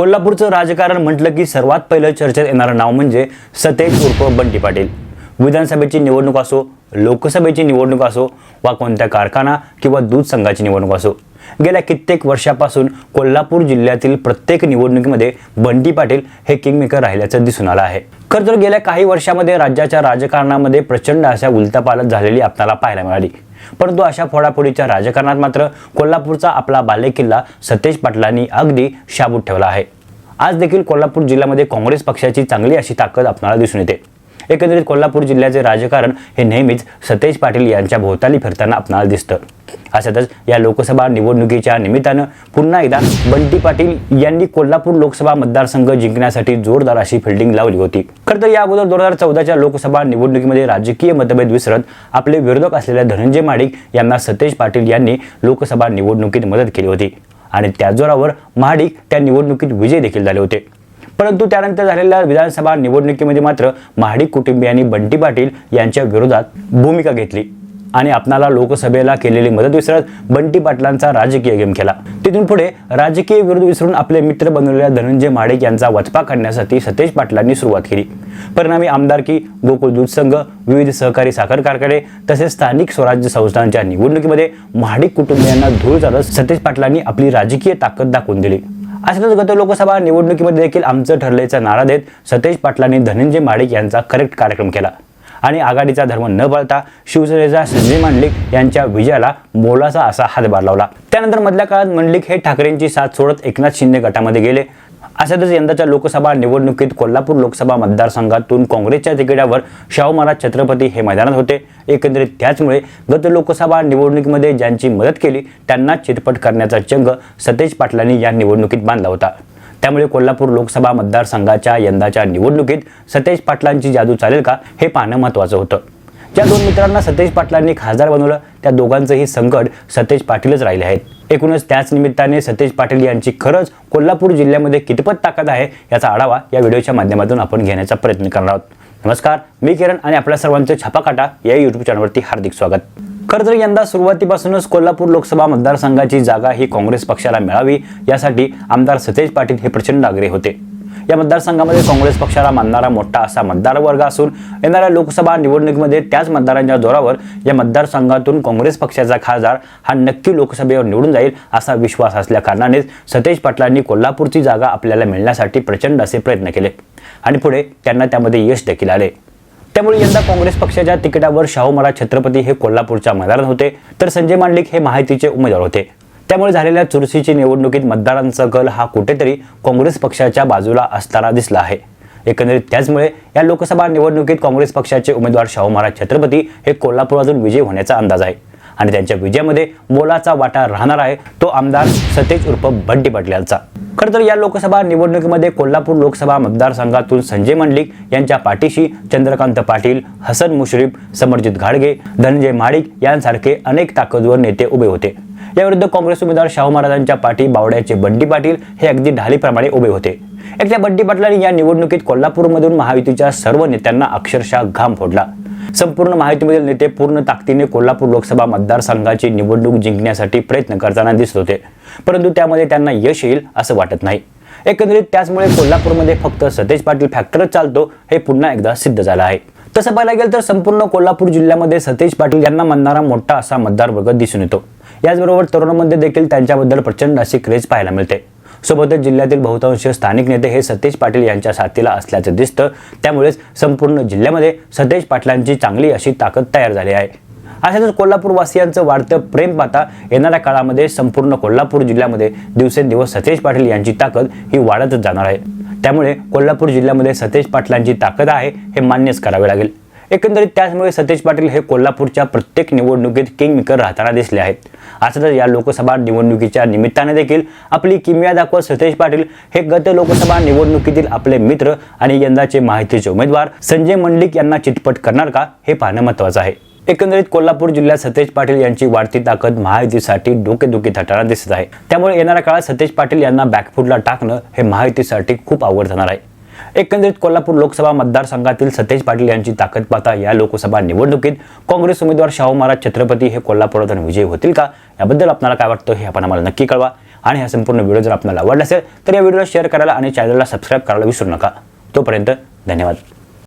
कोल्हापूरचं राजकारण म्हटलं की सर्वात पहिलं चर्चेत येणारं नाव म्हणजे सतेज उर्फ बंटी पाटील. विधानसभेची निवडणूक असो लोकसभेची निवडणूक असो वा कोणत्या कारखाना किंवा दूध संघाची निवडणूक असो. गेल्या कित्येक वर्षापासून कोल्हापूर जिल्ह्यातील प्रत्येक निवडणुकीमध्ये बंटी पाटील हे किंगमेकर राहिल्याचं दिसून आलं आहे. खरं तर गेल्या काही वर्षामध्ये राज्याच्या राजकारणामध्ये प्रचंड अशा उलथापालथ झालेली आपल्याला पाहायला मिळाली. परंतु अशा फोडाफोडीच्या राजकारणात मात्र कोल्हापूरचा आपला बालेकिल्ला सतेज पाटलांनी अगदी शाबूत ठेवला आहे. आज देखील कोल्हापूर जिल्ह्यामध्ये काँग्रेस पक्षाची चांगली अशी ताकद आपल्याला दिसून येते. एकंदरीत कोल्हापूर जिल्ह्याचे राजकारण हे नेहमीच सतेज पाटील यांच्या भोवताली फिरताना आपणाला दिसतं. अशातच या लोकसभा निवडणुकीच्या निमित्तानं पुन्हा एकदा बंटी पाटील यांनी कोल्हापूर लोकसभा मतदारसंघ जिंकण्यासाठी जोरदार अशी फिल्डिंग लावली होती. खरं तर या अगोदर दोन हजार चौदाच्या लोकसभा निवडणुकीमध्ये राजकीय मतभेद विसरत आपले विरोधक असलेल्या धनंजय माडिक यांना सतेज पाटील यांनी लोकसभा निवडणुकीत मदत केली होती. आणि त्या जोरावर महाडिक त्या निवडणुकीत विजय देखील झाले होते. परंतु त्यानंतर झालेल्या विधानसभा निवडणुकीमध्ये मात्र महाडिक कुटुंबियांनी बंटी पाटील यांच्या विरोधात भूमिका घेतली आणि आपणाला लोकसभेला केलेली मदत विसरत बंटी पाटलांचा राजकीय गेम केला तिथून पुढे राजकीय विरोध विसरून आपले मित्र बनवलेल्या धनंजय माडिक यांचा वचपा काढण्यासाठी सतेज पाटलांनी सुरुवात केली. परिणामी आमदारकी गोकुळ दूध संघ विविध सहकारी साखर कारखाने तसेच स्थानिक स्वराज्य संस्थांच्या निवडणुकीमध्ये महाडिक कुटुंबियांना धूळ चालत सतेज पाटलांनी आपली राजकीय ताकद दाखवून दिली. अशातच गत लोकसभा निवडणुकीमध्ये देखील आमचं ठरल्याचा नारा देत सतेज पाटलांनी धनंजय माडिक यांचा करेक्ट कार्यक्रम केला. आणि आघाडीचा धर्म न पाळता शिवसेनेचा संजय मंडलिक यांच्या विजयाला मोलाचा असा हातभार लावला. त्यानंतर मधल्या काळात मंडलिक हे ठाकरेंची साथ सोडत एकनाथ शिंदे गटामध्ये गेले. अशातच यंदाच्या लोकसभा निवडणुकीत कोल्हापूर लोकसभा मतदारसंघातून काँग्रेसच्या तिकिटावर शाहू महाराज छत्रपती हे मैदानात होते. एकंदरीत त्याचमुळे गत लोकसभा निवडणुकीमध्ये ज्यांची मदत केली त्यांना चितपट करण्याचा चंग सतेज पाटलांनी या निवडणुकीत बांधला होता. त्यामुळे कोल्हापूर लोकसभा मतदारसंघाच्या यंदाच्या निवडणुकीत सतेज पाटलांची जादू चालेल का हे पाहणं महत्त्वाचं होतं. ज्या दोन मित्रांना सतेज पाटलांनी खासदार बनवलं त्या दोघांचंही संकट सतेज पाटीलच राहिले आहेत. एकूणच त्याच निमित्ताने सतेज पाटील यांची खरंच कोल्हापूर जिल्ह्यामध्ये कितपत ताकद आहे याचा आढावा या व्हिडिओच्या माध्यमातून आपण घेण्याचा प्रयत्न करणार आहोत. नमस्कार मी किरण आणि आपल्या सर्वांचं छापाकाटा या युट्यूब चॅनलवरती हार्दिक स्वागत. खरं तर यंदा सुरुवातीपासूनच कोल्हापूर लोकसभा मतदारसंघाची जागा ही काँग्रेस पक्षाला मिळावी यासाठी आमदार सतेज पाटील हे प्रचंड आग्रही होते. या मतदारसंघामध्ये काँग्रेस पक्षाला मानणारा मोठा असा मतदार वर्ग असून येणाऱ्या लोकसभा निवडणुकीमध्ये त्याच मतदारांच्या जोरावर या मतदारसंघातून काँग्रेस पक्षाचा खासदार हा नक्की लोकसभेवर निवडून जाईल असा विश्वास असल्या कारणानेच सतेज पाटलांनी कोल्हापूरची जागा आपल्याला मिळण्यासाठी प्रचंड असे प्रयत्न केले. आणि पुढे त्यांना त्यामध्ये यश देखील आले. त्यामुळे यंदा काँग्रेस पक्षाच्या तिकिटावर शाहू महाराज छत्रपती हे कोल्हापूरच्या मैदानात होते. तर संजय मांडलिक हे माहितीचे उमेदवार होते. त्यामुळे झालेल्या चुरशीची निवडणुकीत मतदारांचा कल हा कुठेतरी काँग्रेस पक्षाच्या बाजूला असताना दिसला आहे. एकंदरीत त्याचमुळे या लोकसभा निवडणुकीत काँग्रेस पक्षाचे उमेदवार शाहू महाराज छत्रपती हे कोल्हापुरातून विजय होण्याचा अंदाज आहे. आणि त्यांच्या विजयामध्ये मोलाचा वाटा राहणार आहे तो आमदार सतेज उर्फ बंटी पाटील यांचा. खरं तर या लोकसभा निवडणुकीमध्ये कोल्हापूर लोकसभा मतदारसंघातून संजय मंडलिक यांच्या पाठीशी चंद्रकांत पाटील हसन मुश्रीफ समरजित घाडगे धनंजय माळिक यांसारखे अनेक ताकदवर नेते उभे होते. याविरुद्ध काँग्रेस उमेदवार शाहू महाराजांच्या पाठी बावड्याचे बंडी पाटील हे अगदी ढालीप्रमाणे उभे होते. एकट्या बंडी पाटलांनी या निवडणुकीत कोल्हापूरमधून महायुतीच्या सर्व नेत्यांना अक्षरशः घाम फोडला. संपूर्ण माहितीमधील नेते पूर्ण ताकदीने कोल्हापूर लोकसभा मतदारसंघाची निवडणूक जिंकण्यासाठी प्रयत्न करताना दिसत होते. परंतु त्यामध्ये त्यांना यश येईल असं वाटत नाही. एकंदरीत त्याचमुळे कोल्हापूरमध्ये फक्त सतेज पाटील फॅक्टरच चालतो हे पुन्हा एकदा सिद्ध झालं आहे. तसं पाहायला गेलं तर संपूर्ण कोल्हापूर जिल्ह्यामध्ये सतेज पाटील यांना म्हणणारा मोठा असा मतदार वर्ग दिसून येतो. याचबरोबर तरुणांमध्ये देखील त्यांच्याबद्दल प्रचंड अशी क्रेज पाहायला मिळते. सोबतच जिल्ह्यातील बहुतांश स्थानिक नेते हे सतेज पाटील यांच्या साथीला असल्याचं दिसतं. त्यामुळेच संपूर्ण जिल्ह्यामध्ये सतेज पाटलांची चांगली अशी ताकद तयार झाली आहे. अशातच कोल्हापूर वासियांचं वाढतं प्रेम पाहता येणाऱ्या काळामध्ये संपूर्ण कोल्हापूर जिल्ह्यामध्ये दिवसेंदिवस सतेज पाटील यांची ताकद ही वाढतच जाणार आहे. त्यामुळे कोल्हापूर जिल्ह्यामध्ये सतेज पाटलांची ताकद आहे हे मान्यच करावे लागेल. एकंदरीत त्याचमुळे सतेज पाटील हे कोल्हापूरच्या प्रत्येक निवडणुकीत किंग मेकर राहताना दिसले आहेत. असंच या लोकसभा निवडणुकीच्या निमित्ताने देखील आपली किमया दाखवत सतेज पाटील हे गत लोकसभा निवडणुकीतील आपले मित्र आणि यंदाचे माहितीचे उमेदवार संजय मंडलिक यांना चितपट करणार का हे पाहणं महत्वाचं आहे. एकंदरीत कोल्हापूर जिल्ह्यात सतेज पाटील यांची वाढती ताकद महायुतीसाठी डोकेदुखी थटारा दिसत आहे. त्यामुळे येणाऱ्या काळात सतेज पाटील यांना बॅकफूटला टाकणं हे महायुतीसाठी खूप आवड जाणार आहे. एकंदरीत कोल्हापूर लोकसभा मतदारसंघातील सतेज पाटील यांची ताकद पाहता या लोकसभा निवडणुकीत काँग्रेस उमेदवार शाहू महाराज छत्रपती हे कोल्हापुरातून विजयी होतील का? याबद्दल आपल्याला काय वाटतं हे आपण आम्हाला नक्की कळवा. आणि हा संपूर्ण व्हिडिओ जर आपल्याला आवडला असेल तर या व्हिडिओला शेअर करायला आणि चॅनलला सबस्क्राईब करायला विसरू नका. तोपर्यंत धन्यवाद.